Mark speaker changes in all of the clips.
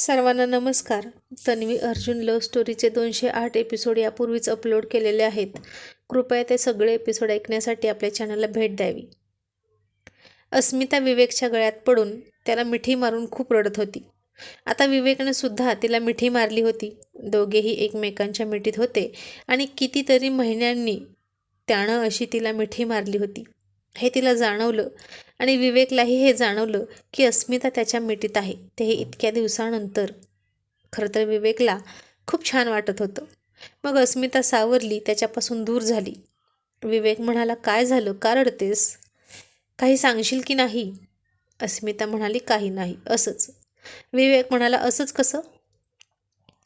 Speaker 1: सर्वांना नमस्कार. तन्वी अर्जुन लव्ह स्टोरीचे दोनशे आठ एपिसोड यापूर्वीच अपलोड केलेले आहेत. कृपया ते सगळे एपिसोड ऐकण्यासाठी आपल्या चॅनलला भेट द्यावी. अस्मिता विवेकच्या गळ्यात पडून त्याला मिठी मारून खूप रडत होती. आता विवेकने सुद्धा तिला मिठी मारली होती. दोघेही एकमेकांच्या मिठीत होते आणि कितीतरी महिन्यांनी त्यानं अशी तिला मिठी मारली होती. हे तिला जाणवलं आणि विवेकलाही हे जाणवलं की अस्मिता त्याच्या मिठीत आहे. तेही इतक्या दिवसानंतर. खरं तर विवेकला खूप छान वाटत होतं. मग अस्मिता सावरली त्याच्यापासून दूर झाली. विवेक म्हणाला काय झालं? का रडतेस? काही सांगशील की नाही? अस्मिता म्हणाली काही नाही असंच. विवेक म्हणाला असंच कसं?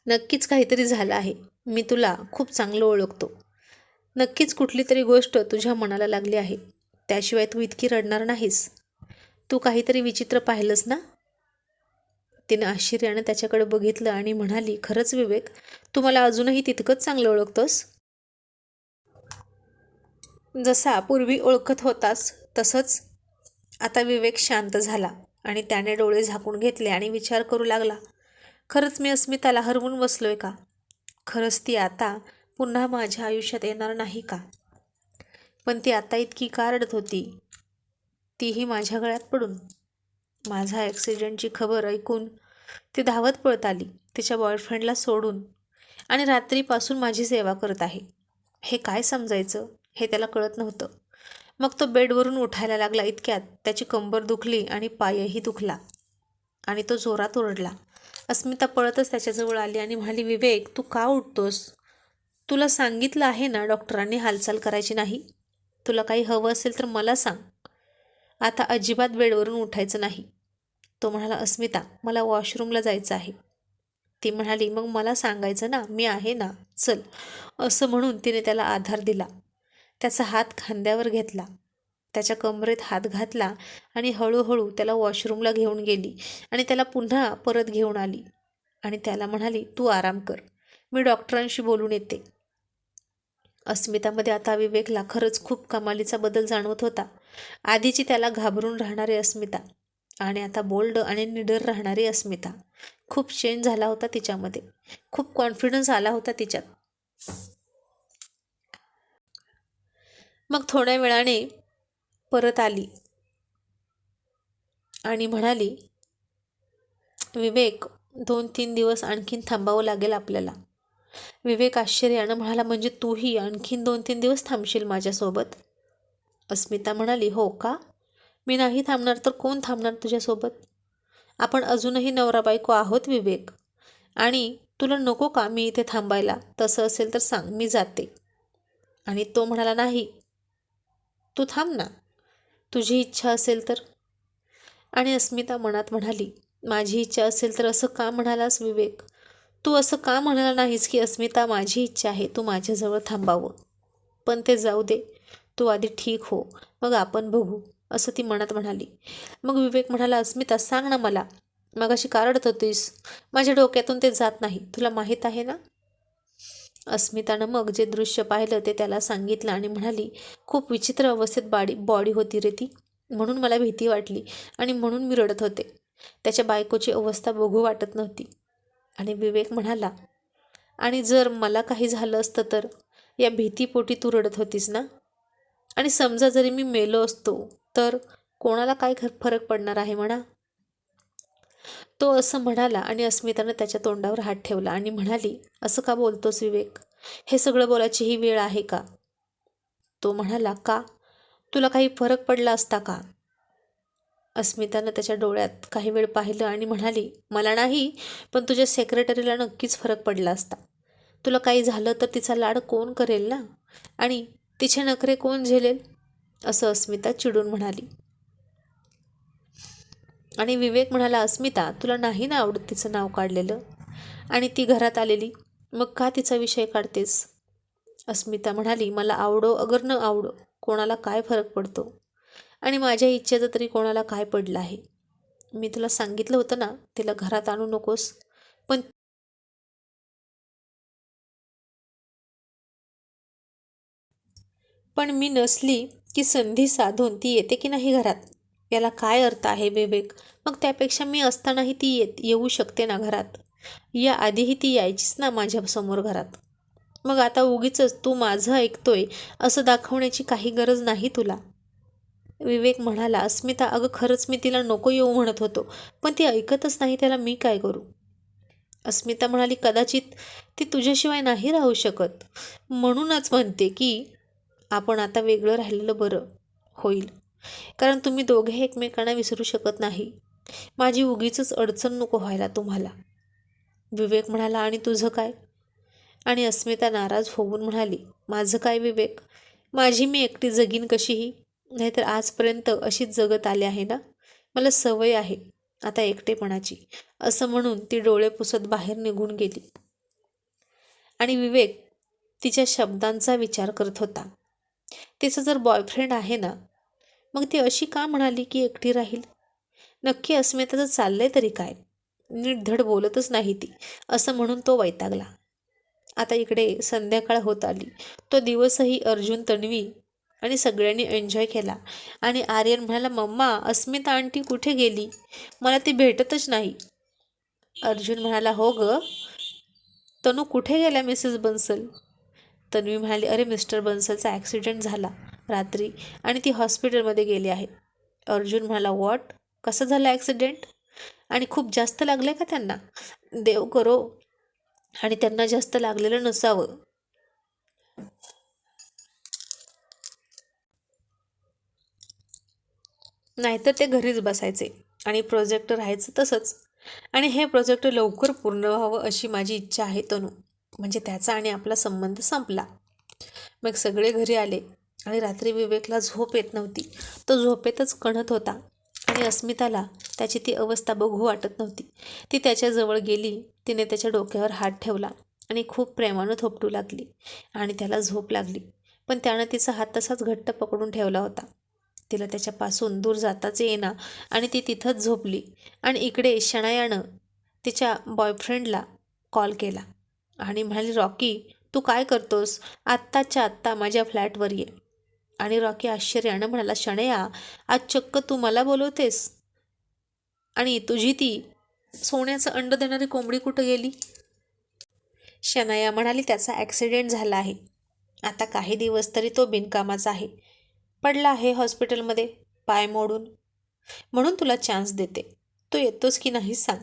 Speaker 1: नक्कीच काहीतरी झालं आहे. मी तुला खूप चांगलं ओळखतो. नक्कीच कुठली तरी गोष्ट तुझ्या मनाला लागली आहे. त्याशिवाय तू इतकी रडणार नाहीस. तू काहीतरी विचित्र पाहिलंस ना? तिने आश्चर्यानं त्याच्याकडे बघितलं आणि म्हणाली खरंच विवेक तू मला अजूनही तितकंच चांगलं ओळखतोस? जसा पूर्वी ओळखत होतास तसंच. आता विवेक शांत झाला आणि त्याने डोळे झाकून घेतले आणि विचार करू लागला खरंच मी अस्मिताला हरवून बसलोय का? खरंच ती आता पुन्हा माझ्या आयुष्यात येणार नाही का? पण ती आता इतकी का रडत होती. तीही माझ्या गळ्यात पडून. माझा ॲक्सिडेंटची खबर ऐकून ती धावत पळत आली तिच्या बॉयफ्रेंडला सोडून. आणि रात्रीपासून माझी सेवा करत आहे. हे काय समजायचं? हे त्याला कळत नव्हतं. मग तो बेडवरून उठायला लागला इतक्यात त्याची कंबर दुखली आणि पायही दुखला. आणि तो जोरात ओरडला. अस्मिता पळतच त्याच्याजवळ आली आणि म्हणाली विवेक तू का उठतोस तुला सांगितलं आहे ना डॉक्टरांनी हालचाल करायची नाही? तुला काही हवं असेल तर मला सांग. आता अजिबात बेडवरून उठायचं नाही. तो म्हणाला अस्मिता मला वॉशरूमला जायचं आहे. ती म्हणाली मग मला सांगायचं ना मी आहे ना चल. असं म्हणून तिने त्याला आधार दिला. त्याचा हात खांद्यावर घेतला. त्याच्या कमरेत हात घातला आणि हळूहळू त्याला वॉशरूमला घेऊन गेली आणि त्याला पुन्हा परत घेऊन आली. आणि त्याला म्हणाली तू आराम कर. मी डॉक्टरांशी बोलून येते. अस्मितामध्ये आता विवेकला खरंच खूप कमालीचा बदल जाणवत होता. आधीची त्याला घाबरून राहणारी अस्मिता आणि आता बोल्ड आणि निडर राहणारी अस्मिता. खूप चेंज झाला होता तिच्यामध्ये. खूप कॉन्फिडन्स आला होता तिच्यात. मग थोड्या वेळाने परत आली आणि म्हणाली विवेक दोन तीन दिवस आणखीन थांबावं लागेल आपल्याला. विवेक आश्चर्यानं म्हणाला म्हणजे तूही आणखीन दोन तीन दिवस थांबशील माझ्यासोबत? अस्मिता म्हणाली हो का? मी नाही थांबणार तर कोण थांबणार तुझ्यासोबत? आपण अजूनही नवरा बायको आहोत विवेक. आणि तुला नको का मी इथे थांबायला? तसं असेल तर सांग मी जाते. आणि तो म्हणाला नाही. तू थांब ना. तुझी इच्छा असेल तर. आणि अस्मिता मनात म्हणाली माझी इच्छा असेल तर असं का म्हणालास विवेक? तू असं का म्हणाला नाहीस की अस्मिता माझी इच्छा आहे तू माझ्याजवळ थांबावं? पण ते जाऊ दे. तू आधी ठीक हो मग आपण बघू असं ती मनात म्हणाली. मग विवेक म्हणाला अस्मिता सांग ना मला. मग अशी कारडत होतीस? माझ्या डोक्यातून ते जात नाही. तुला माहीत आहे ना? अस्मितानं मग जे दृश्य पाहिलं ते त्याला सांगितलं आणि म्हणाली खूप विचित्र अवस्थेत बाडी बॉडी होती रे ती. म्हणून मला भीती वाटली आणि म्हणून मी रडत होते. त्याच्या बायकोची अवस्था बघू वाटत नव्हती. आणि विवेक म्हणाला आणि जर मला काही झालं असतं तर? या भीतीपोटी तू रडत होतीस ना? आणि समजा जरी मी मेलो असतो तर कोणाला काय फरक पडणार आहे म्हणा? तो असं म्हणाला आणि अस्मितानं त्याच्या तोंडावर हात ठेवला आणि म्हणाली असं का बोलतोस विवेक? हे सगळं बोलायची ही वेळ आहे का? तो म्हणाला का? तुला काही फरक पडला असता का? अस्मितानं त्याच्या डोळ्यात काही वेळ पाहिलं आणि म्हणाली मला नाही पण तुझ्या सेक्रेटरीला नक्कीच फरक पडला असता. तुला काही झालं तर तिचा लाड कोण करेल ना? आणि तिचे नखरे कोण झेलेल? असं अस्मिता चिडून म्हणाली. आणि विवेक म्हणाला अस्मिता तुला नाही ना आवडत तिचं नाव काढलेलं? आणि ती घरात आलेली मग का तिचा विषय काढतेस? अस्मिता म्हणाली मला आवडो अगर न आवडो कोणाला काय फरक पडतो? आणि माझ्या इच्छेचं तरी कोणाला काय पडलं आहे? मी तुला सांगितलं होतं ना तिला घरात आणू नकोस. पण पण मी नसली की संधी साधून ती येते की नाही घरात? याला काय अर्थ आहे विवेक? मग त्यापेक्षा मी असतानाही ती येत येऊ शकते ना घरात? या आधीही ती यायचीच ना माझ्यासमोर घरात. मग आता उगीच तू माझं ऐकतोय असं दाखवण्याची काही गरज नाही तुला. विवेक म्हणाला अस्मिता अगं खरंच मी तिला नको येऊ म्हणत होतो पण ती ऐकतच नाही त्याला मी काय करू? अस्मिता म्हणाली कदाचित ती तुझ्याशिवाय नाही राहू शकत. म्हणूनच म्हणते की आपण आता वेगळं राहिलेलं बरं होईल. कारण तुम्ही दोघे एकमेकांना विसरू शकत नाही. माझी उगीच अडचण नको व्हायला तुम्हाला. विवेक म्हणाला आणि तुझं काय? आणि अस्मिता नाराज होऊन म्हणाली माझं काय विवेक? माझी मी एकटी जगीन कशीही? नाहीतर आजपर्यंत अशीच जगत आले आहे ना? मला सवय आहे आता एकटेपणाची. असं म्हणून ती डोळे पुसत बाहेर निघून गेली. आणि विवेक तिच्या शब्दांचा विचार करत होता. तिचं जर बॉयफ्रेंड आहे ना मग ती अशी का म्हणाली की एकटी राहील? नक्की अस्मिताचं चाललंय तरी काय? नीट धड बोलतच नाही ती असं म्हणून तो वैतागला. आता इकडे संध्याकाळ होत आली. तो दिवसही अर्जुन तन्वी आणि सगळ्यांनी एन्जॉय केला. आणि आर्यन म्हणाला मम्मा अस्मिता आंटी कुठे गेली? मला ती भेटतच नाही. अर्जुन म्हणाला हो ग. तनू कुठे गेल्या मिसेस बन्सल? तन्वी म्हणाली अरे मिस्टर बन्सलचा ॲक्सिडेंट झाला रात्री आणि ती हॉस्पिटलमध्ये गेली आहे. अर्जुन म्हणाला वॉट कसं झालं ॲक्सिडेंट आणि खूप जास्त लागलं का त्यांना? देव करो. आणि त्यांना जास्त लागलेलं नसावं. नाहीतर ते घरीच बसायचे. आणि प्रोजेक्ट राहायचं तसंच. आणि हे प्रोजेक्ट लवकर पूर्ण व्हावं अशी माझी इच्छा आहे तनू. म्हणजे त्याचा आणि आपला संबंध संपला. मग सगळे घरी आले. आणि रात्री विवेकला झोप येत नव्हती. तो झोपेतच कणत होता. आणि अस्मिताला त्याची ती अवस्था बघू वाटत नव्हती. ती त्याच्याजवळ गेली. तिने त्याच्या डोक्यावर हात ठेवला. आणि खूप प्रेमानं थोपटू लागली. आणि त्याला झोप लागली. पण त्यानं तिचा हात तसाच घट्ट पकडून ठेवला होता. तिला त्याच्यापासून दूर जाताच येईना. आणि ती तिथंच झोपली. आणि इकडे शनायानं तिच्या बॉयफ्रेंडला कॉल केला. आणि म्हणाली रॉकी तू काय करतोस? आत्ताच्या आत्ता माझ्या फ्लॅटवर ये. आणि रॉकी आश्चर्यानं म्हणाला शणया आज चक्क तू मला बोलवतेस? आणि तुझी ती सोन्याचं अंड देणारी कोंबडी कुठं गेली? शनाया म्हणाली त्याचा ॲक्सिडेंट झाला आहे. आता काही दिवस तरी तो बिनकामाचा आहे. पडला आहे हॉस्पिटलमध्ये पाय मोडून. म्हणून तुला चान्स देते. तू येतोस की नाही सांग.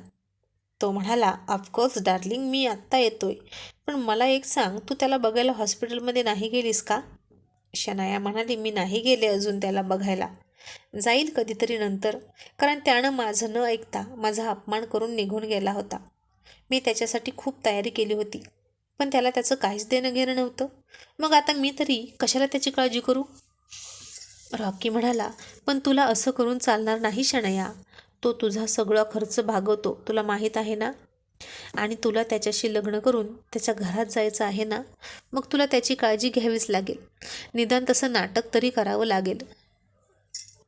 Speaker 1: तो म्हणाला ऑफकोर्स डार्लिंग मी आत्ता येतोय. पण मला एक सांग तू त्याला बघायला हॉस्पिटलमध्ये नाही गेलीस का? शनाया म्हणाली मी नाही गेले अजून त्याला बघायला. जाईल कधीतरी नंतर. कारण त्यानं माझं न ऐकता माझा अपमान करून निघून गेला होता. मी त्याच्यासाठी खूप तयारी केली होती. पण त्याला त्याचं काहीच देणं घेणं नव्हतं. मग आता मी तरी कशाला त्याची काळजी करू? रॉकी म्हणाला पण तुला असं करून चालणार नाही शणया. तो तुझा सगळा खर्च भागवतो तुला माहीत आहे ना? आणि तुला त्याच्याशी लग्न करून त्याच्या घरात जायचं आहे ना? मग तुला त्याची काळजी घ्यावीच लागेल. निदान तसं नाटक तरी करावं लागेल.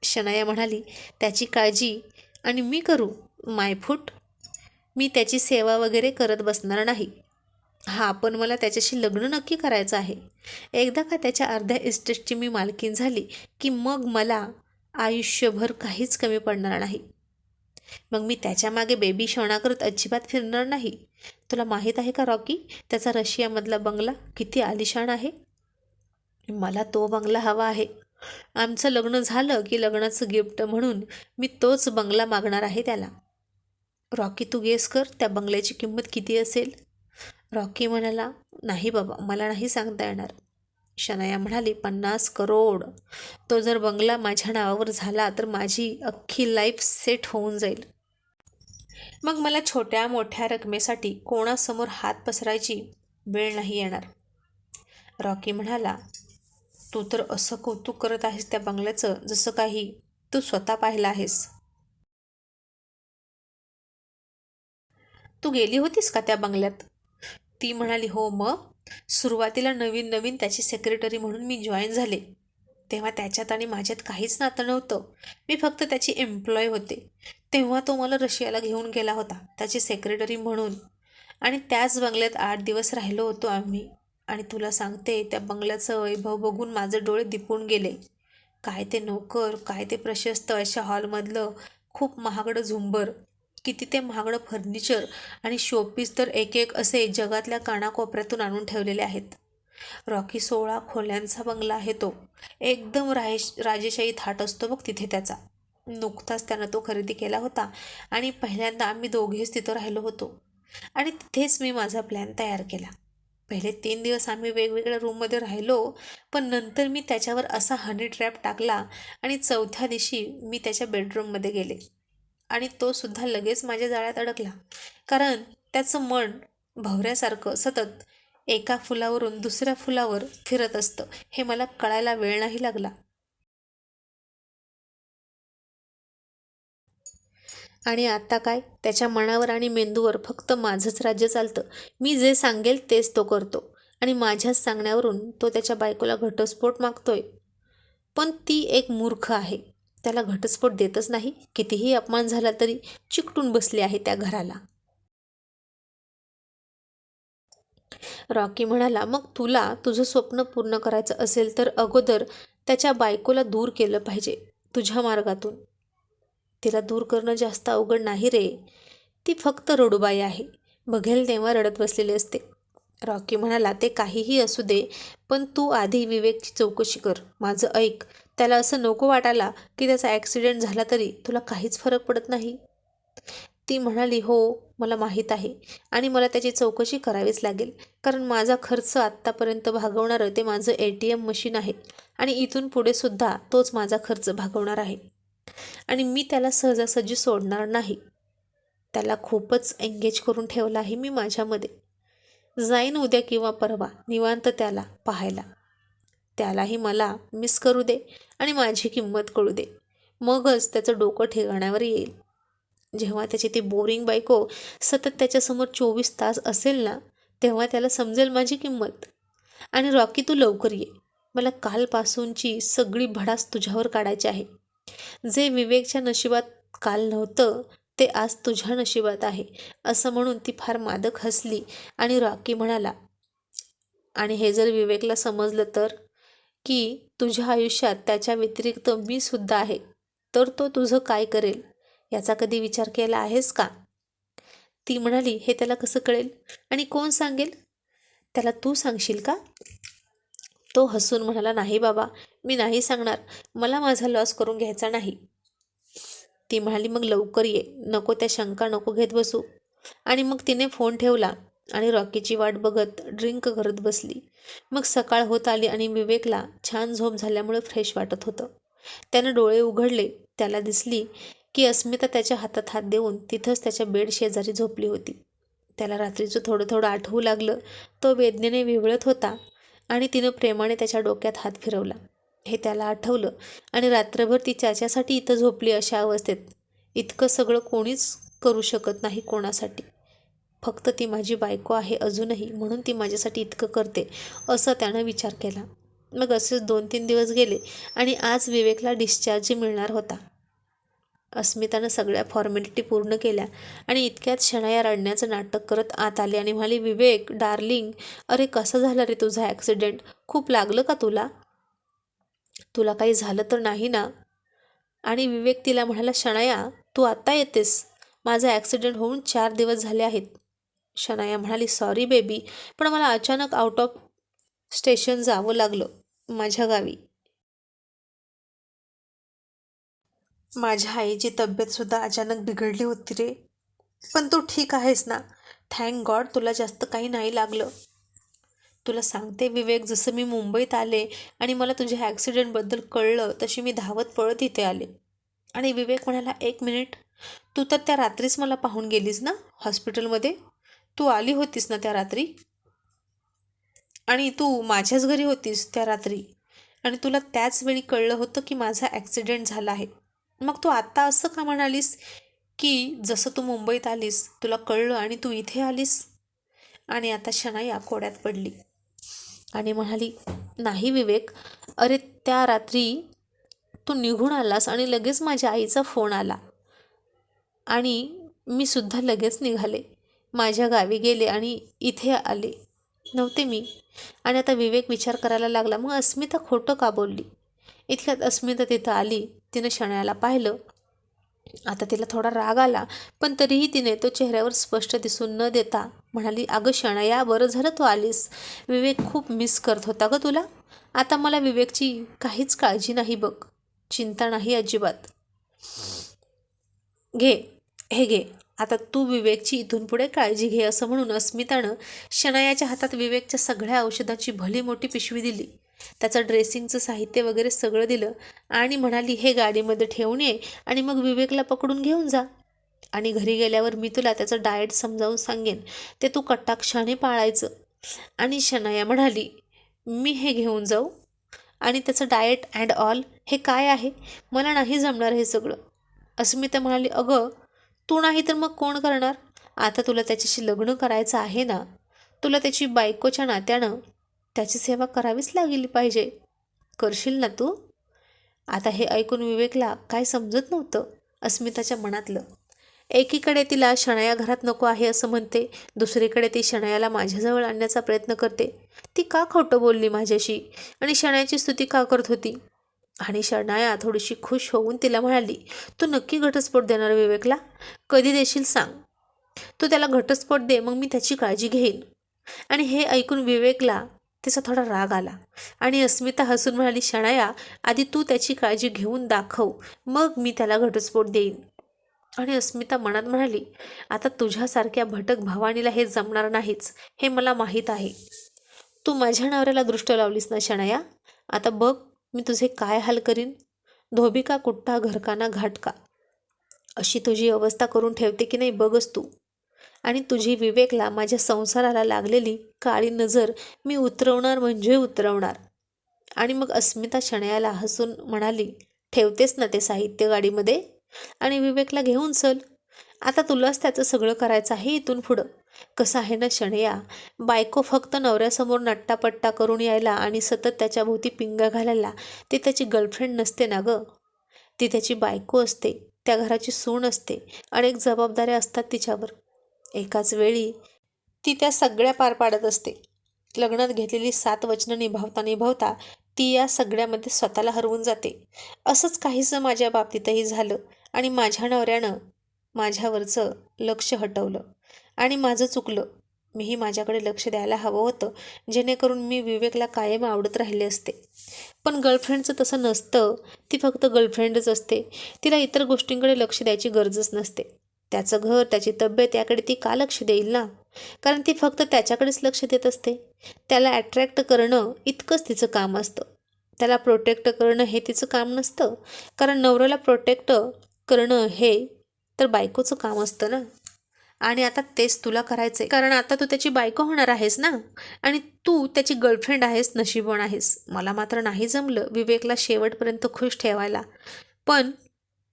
Speaker 1: शनाया म्हणाली त्याची काळजी आणि मी करू मायफूट? मी त्याची सेवा वगैरे करत बसणार नाही. हा पण मला त्याच्याशी लग्न नक्की करायचं आहे. एकदा का त्याच्या अर्ध्या इस्टेटची मी मालकीन झाली की मग मला आयुष्यभर काहीच कमी पडणार नाही. मग मी त्याच्यामागे बेबी शोणा करत अजिबात फिरणार नाही. तुला माहीत आहे का रॉकी त्याचा रशियामधला बंगला किती आलिशान आहे? मला तो बंगला हवा आहे. आमचं लग्न झालं की लग्नाचं गिफ्ट म्हणून मी तोच बंगला मागणार आहे त्याला. रॉकी तू गेस कर त्या बंगल्याची किंमत किती असेल? रॉकी म्हणाला नाही बाबा मला नाही सांगता येणार. शनाया म्हणाली पन्नास करोड. तो जर बंगला माझ्या नावावर झाला तर माझी अख्खी लाईफ सेट होऊन जाईल. मग मला छोट्या मोठ्या रकमेसाठी कोणासमोर हात पसरायची वेळ नाही येणार. रॉकी म्हणाला तू तर असं कौतुक करत आहेस त्या बंगल्याचं जसं काही तू स्वतः पाहिलं आहेस. तू गेली होतीस का त्या बंगल्यात? ती म्हणाली हो मग? सुरुवातीला नवीन नवीन त्याची सेक्रेटरी म्हणून मी जॉईन झाले. तेव्हा त्याच्यात आणि माझ्यात काहीच नातं नव्हतं. मी फक्त त्याची एम्प्लॉय होते. तेव्हा तो मला रशियाला घेऊन गेला होता त्याची सेक्रेटरी म्हणून. आणि त्याच बंगल्यात आठ दिवस राहिलो होतो आम्ही. आणि तुला सांगते त्या बंगल्याचं वैभव बघून माझे डोळे दिपून गेले. काय ते नोकर काय ते प्रशस्त अशा हॉलमधलं खूप महागडं झुंबर. किती ते महागडं फर्निचर आणि शोपीस तर एक एक असे जगातल्या कानाकोपऱ्यातून आणून ठेवलेले आहेत. रॉकी सोळा खोल्यांचा बंगला आहे तो. एकदम राहेश राजेशाही थाट असतो बघ तिथे त्याचा. नुकताच त्यानं तो खरेदी केला होता आणि पहिल्यांदा आम्ही दोघेच तिथं राहिलो होतो. आणि तिथेच मी माझा प्लॅन तयार केला. पहिले तीन दिवस आम्ही वेगवेगळ्या रूममध्ये राहिलो पण नंतर मी त्याच्यावर असा हनी ट्रॅप टाकला आणि चौथ्या दिवशी मी त्याच्या बेडरूममध्ये गेले. आणि तो सुद्धा लगेच माझ्या जाळ्यात अडकला. कारण त्याचं मन भवऱ्यासारखं सतत एका फुलावरून दुसऱ्या फुलावर फिरत असतं. हे मला कळायला वेळ नाही लागला. आणि आता काय? त्याच्या मनावर आणि मेंदूवर फक्त माझंच राज्य चालतं. मी जे सांगेल तेच तो करतो. आणि माझ्याच सांगण्यावरून तो त्याच्या बायकोला घटस्फोट मागतोय. पण ती एक मूर्ख आहे. त्याला घटस्फोट देतच नाही. कितीही अपमान झाला तरी चिकटून बसले आहे त्या घराला. रॉकी म्हणाला मग तुला तुझं स्वप्न पूर्ण करायचं असेल तर अगोदर त्याच्या बायकोला दूर केलं पाहिजे तुझ्या मार्गातून. तिला दूर करणं जास्त अवघड नाही रे. ती फक्त रडूबाई आहे. बघेल तेव्हा रडत बसलेली असते. रॉकी म्हणाला ते काहीही असू दे पण तू आधी विवेकची चौकशी कर. माझं ऐक. त्याला असं नको वाटायला की त्याचा ॲक्सिडेंट झाला तरी तुला काहीच फरक पडत नाही. ती म्हणाली हो मला माहीत आहे आणि मला त्याची चौकशी करावीच लागेल. कारण माझा खर्च आत्तापर्यंत भागवणारं ते माझं ए टी एम मशीन आहे आणि इथून पुढे सुद्धा तोच माझा खर्च भागवणार आहे. आणि मी त्याला सहजासहजी सोडणार नाही. त्याला खूपच एंगेज करून ठेवलं आहे मी माझ्यामध्ये. जाईन उद्या किंवा परवा निवांत त्याला पाहायला. त्यालाही मला मिस करू दे आणि माझी किंमत कळू दे. मगच त्याचं डोकं ठिकाण्यावर येईल. जेव्हा त्याची ती बोरिंग बायको सतत त्याच्यासमोर चोवीस तास असेल ना तेव्हा त्याला समजेल माझी किंमत. आणि रॉकी तू लवकर ये. मला कालपासूनची सगळी भडास तुझ्यावर काढायची आहे. जे विवेकच्या नशिबात काल नव्हतं ते आज तुझ्या नशिबात आहे. असं म्हणून ती फार मादक हसली आणि रॉकी म्हणाला आणि हे जर विवेकला समजलं तर? की तुझ्या आयुष्यात त्याच्या व्यतिरिक्त मी सुद्धा आहे. तर तो तुझं काय करेल? याचा कधी विचार केला आहेस का? ती म्हणाली हे त्याला कसं कळेल? आणि कोण सांगेल? त्याला तू सांगशील का? तो हसून म्हणाला नाही बाबा मी नाही सांगणार. मला माझा लॉस करून घ्यायचा नाही. ती म्हणाली मग लवकर ये. नको त्या शंका नको घेत बसू. आणि मग तिने फोन ठेवला आणि रॉकीची वाट बघत ड्रिंक करत बसली. मग सकाळ होत आली आणि विवेकला छान झोप झाल्यामुळे फ्रेश वाटत होतं. त्यानं डोळे उघडले. त्याला दिसली की अस्मिता त्याच्या हातात हात देऊन तिथंच त्याच्या बेड शेजारी झोपली होती. त्याला रात्रीचं थोडं थोडं आठवू लागलं. तो वेदनेने विवळत होता आणि तिनं प्रेमाने त्याच्या डोक्यात हात फिरवला. हे त्याला आठवलं. आणि रात्रभर ती त्याच्यासाठी इथं झोपली अशा अवस्थेत. इतकं सगळं कोणीच करू शकत नाही कोणासाठी. फक्त ती माझी बायको आहे अजूनही म्हणून ती माझ्यासाठी इतकं करते असं त्यानं विचार केला. मग असेच दोन तीन दिवस गेले आणि आज विवेकला डिस्चार्ज मिळणार होता. अस्मितानं सगळ्या फॉर्मॅलिटी पूर्ण केल्या आणि इतक्यात शनाया रडण्याचं नाटक करत आत आले आणि म्हणाली विवेक डार्लिंग अरे कसं झालं रे तुझा ॲक्सिडेंट? खूप लागलं का तुला? तुला काही झालं तर नाही ना? आणि विवेक तिला म्हणाला शनाया तू आत्ता येतेस. माझा ॲक्सिडेंट होऊन चार दिवस झाले आहेत. शनाया म्हणाली सॉरी बेबी पण मला अचानक आउट ऑफ स्टेशन जावं लागलं माझ्या गावी. माझ्या आईची तब्येतसुद्धा अचानक बिघडली होती रे. पण तू ठीक आहेस ना? थँक गॉड तुला जास्त काही नाही लागलं. तुला सांगते विवेक जसं मी मुंबईत आले आणि मला तुझ्या ॲक्सिडेंटबद्दल कळलं तशी मी धावत पळत इथे आले. आणि विवेक म्हणाला एक मिनिट तू तर त्या रात्रीच मला पाहून गेलीस ना हॉस्पिटलमध्ये तू आली होतीस ना त्या रात्री? आणि तू माझ्याच घरी होतीस त्या रात्री? आणि तुला त्याच वेळी कळलं होतं की माझा ॲक्सिडेंट झाला आहे. मग तू आत्ता असं का म्हणालीस की जसं तू मुंबईत आलीस तुला कळलं आणि तू इथे आलीस? आणि आता शनाई आकोड्यात पडली. आणि म्हणाली नाही विवेक अरे त्या रात्री तू निघून आलास आणि लगेच माझ्या आईचा फोन आला. आणि मी सुद्धा लगेच निघाले. माझ्या गावी गेले आणि इथे आले. नव्हते मी. आणि आता विवेक विचार करायला लागला मग अस्मिता खोटं का बोलली? इतक्यात अस्मिता तिथं आली. तिनं शणायाला पाहिलं. आता तिला थोडा राग आला पण तरीही तिने तो चेहऱ्यावर स्पष्ट दिसून न देता म्हणाली अगं शणया बरं झालं तू आलीस. विवेक खूप मिस करत होता ग तुला. आता मला विवेकची काहीच काळजी नाही बघ. चिंता नाही अजिबात. घे हे घे. आता तू विवेकची इथून पुढे काळजी घे असं म्हणून अस्मितानं शनायाच्या हातात विवेकच्या सगळ्या औषधाची भली मोठी पिशवी दिली. त्याचं ड्रेसिंगचं साहित्य वगैरे सगळं दिलं आणि म्हणाली हे गाडीमध्ये ठेवून ये आणि मग विवेकला पकडून घेऊन जा. आणि घरी गेल्यावर मी तुला त्याचं डाएट समजावून सांगेन. ते तू कटाक्षाने पाळायचं. आणि शनाया म्हणाली मी हे घेऊन जाऊ. आणि त्याचं डाएट अँड ऑल हे काय आहे? मला नाही जमणार हे सगळं. अस्मिता म्हणाली अगं तू नाही तर मग कोण करणार? आता तुला त्याच्याशी लग्न करायचं आहे ना? तुला त्याची बायकोच्या नात्यानं त्याची सेवा करावीच लागली पाहिजे. करशील ना तू? आता हे ऐकून विवेकला काय समजत नव्हतं अस्मिताच्या मनातलं. एकीकडे तिला शणाया घरात नको आहे असं म्हणते दुसरीकडे ती शणायाला माझ्याजवळ आणण्याचा प्रयत्न करते. ती का खोटं बोलली माझ्याशी? आणि शणायाची स्तुती का करत होती? आणि शनाया थोडीशी खुश होऊन तिला म्हणाली तू नक्की घटस्फोट देणार विवेकला? कधी देशील सांग. तू त्याला घटस्फोट दे मग मी त्याची काळजी घेईन. आणि हे ऐकून विवेकला तिचा थोडा राग आला. आणि अस्मिता हसून म्हणाली शणाया आधी तू त्याची काळजी घेऊन दाखव मग मी त्याला घटस्फोट देईन. आणि अस्मिता मनात म्हणाली आता तुझ्यासारख्या भटक भवानीला हे जमणार नाहीच हे मला माहीत आहे. तू माझ्या नवऱ्याला दृष्ट लावलीस ना शणाया? आता बघ मी तुझे काय हाल करीन. धोबिका कुट्टा घरकाना घाटका. अशी तुझी अवस्था करून ठेवते की नाही बघच तू. आणि तुझी विवेकला माझ्या संसाराला लागलेली काळी नजर मी उतरवणार म्हणजे उतरवणार. आणि मग अस्मिता शणयाला हसून म्हणाली ठेवतेस ना ते साहित्य गाडीमध्ये? आणि विवेकला घेऊन चल. आता तुलाच त्याचं सगळं करायचं आहे इथून पुढं. कसं आहे ना शणया बायको फक्त नवऱ्यासमोर नट्टापट्टा करून यायला आणि सतत त्याच्या भोवती पिंगा घालायला ती त्याची गर्लफ्रेंड नसते ना गं? ती त्याची बायको असते त्या घराची सून असते अनेक जबाबदाऱ्या असतात तिच्यावर. एकाच वेळी ती त्या सगळ्या पार पाडत असते. लग्नात घेतलेली सात वचनं निभावता निभावता ती या सगळ्यामध्ये स्वतःला हरवून जाते. असंच काहीसं माझ्या बाबतीतही झालं आणि माझ्या नवऱ्यानं माझ्यावरचं लक्ष हटवलं आणि माझं चुकलं. मीही माझ्याकडे लक्ष द्यायला हवं होतं जेणेकरून मी विवेकला कायम आवडत राहिले असते. पण गर्लफ्रेंडचं तसं नसतं. ती फक्त गर्लफ्रेंडच असते. तिला इतर गोष्टींकडे लक्ष द्यायची गरजच नसते. त्याचं घर त्याची तब्येत याकडे ती का लक्ष देईल ना? कारण ती फक्त त्याच्याकडेच लक्ष देत असते. त्याला अट्रॅक्ट करणं इतकंच तिचं काम असतं. त्याला प्रोटेक्ट करणं हे तिचं काम नसतं. कारण नवऱ्याला प्रोटेक्ट करणं हे तर बायकोचं काम असतं ना? आणि आता तेच तुला करायचंय. कारण आता तू त्याची बायको होणार आहेस ना? आणि तू त्याची गर्लफ्रेंड आहेस नशीबवण आहेस. मला मात्र नाही जमलं विवेकला शेवटपर्यंत खुश ठेवायला. पण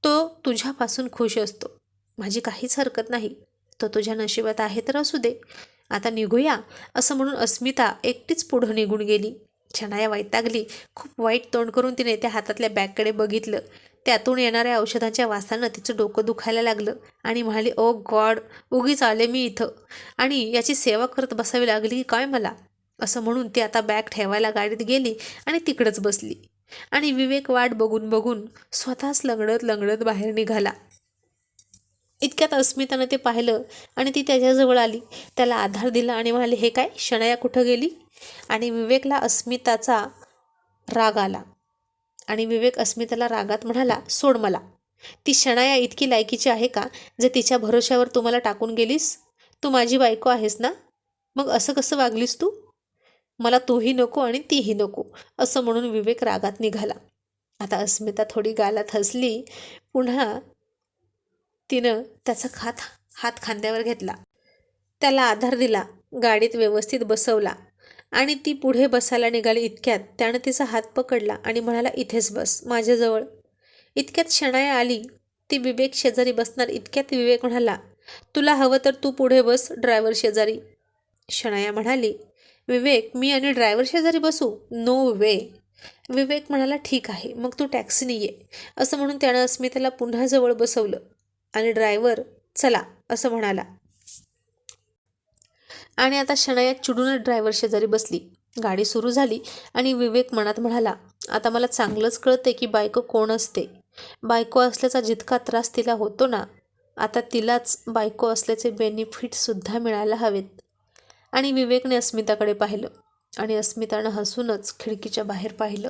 Speaker 1: तो तुझ्यापासून खुश असतो. माझी काहीच हरकत नाही. तो तुझ्या नशिबात आहे तर असू दे. आता निघूया. असं म्हणून अस्मिता एकटीच पुढं निघून गेली. छनाया वैतागली. खूप वाईट तोंड करून तिने त्या हातातल्या बॅगकडे बघितलं. त्यातून येणाऱ्या औषधाच्या वासानं तिचं डोकं दुखायला लागलं आणि म्हणाली ओ गॉड उगीच आले मी इथं. आणि याची सेवा करत बसावी लागली की काय मला? असं म्हणून ती आता बॅग ठेवायला गाडीत गेली आणि तिकडंच बसली. आणि विवेक वाट बघून बघून स्वतःच लंगडत लंगडत बाहेर निघाला. इतक्यात अस्मितानं ते पाहिलं आणि ती त्याच्याजवळ आली. त्याला आधार दिला आणि म्हणाले हे काय? शनाया कुठं गेली? आणि विवेकला अस्मिताचा राग आला. आणि विवेक अस्मिताला रागात म्हणाला सोड मला. ती शनाया इतकी लायकीची आहे का जे तिच्या भरोश्यावर तू मला टाकून गेलीस? तू माझी बायको आहेस ना? मग असं कसं वागलीस तू? मला तूही नको आणि तीही नको असं म्हणून विवेक रागात निघाला. आता अस्मिता थोडी गालात हसली. पुन्हा तिनं त्याचा खात हात खांद्यावर घेतला. त्याला आधार दिला गाडीत व्यवस्थित बसवला आणि ती पुढे बसायला निघाली इतक्यात त्यानं तिचा हात पकडला आणि म्हणाला इथेच बस माझ्याजवळ. इतक्यात शणाया आली ती विवेक शेजारी बसणार इतक्यात विवेक म्हणाला तुला हवं तर तू पुढे बस ड्रायव्हर शेजारी. शणाया म्हणाली विवेक मी आणि ड्रायव्हर शेजारी बसू? नो वे. विवेक म्हणाला ठीक आहे मग तू टॅक्सीने ये. असं म्हणून त्यानं अस्मिताला पुन्हा जवळ बसवलं. आणि ड्रायव्हर चला असं म्हणाला. आणि आता शनाया चिडूनच ड्रायव्हर शेजारी बसली. गाडी सुरू झाली आणि विवेक मनात म्हणाला आता मला चांगलंच कळते की बायको कोण असते. बायको असल्याचा जितका त्रास तिला होतो ना आता तिलाच बायको असल्याचे बेनिफिटसुद्धा मिळायला हवेत. आणि विवेकने अस्मिताकडे पाहिलं आणि अस्मितानं हसूनच खिडकीच्या बाहेर पाहिलं.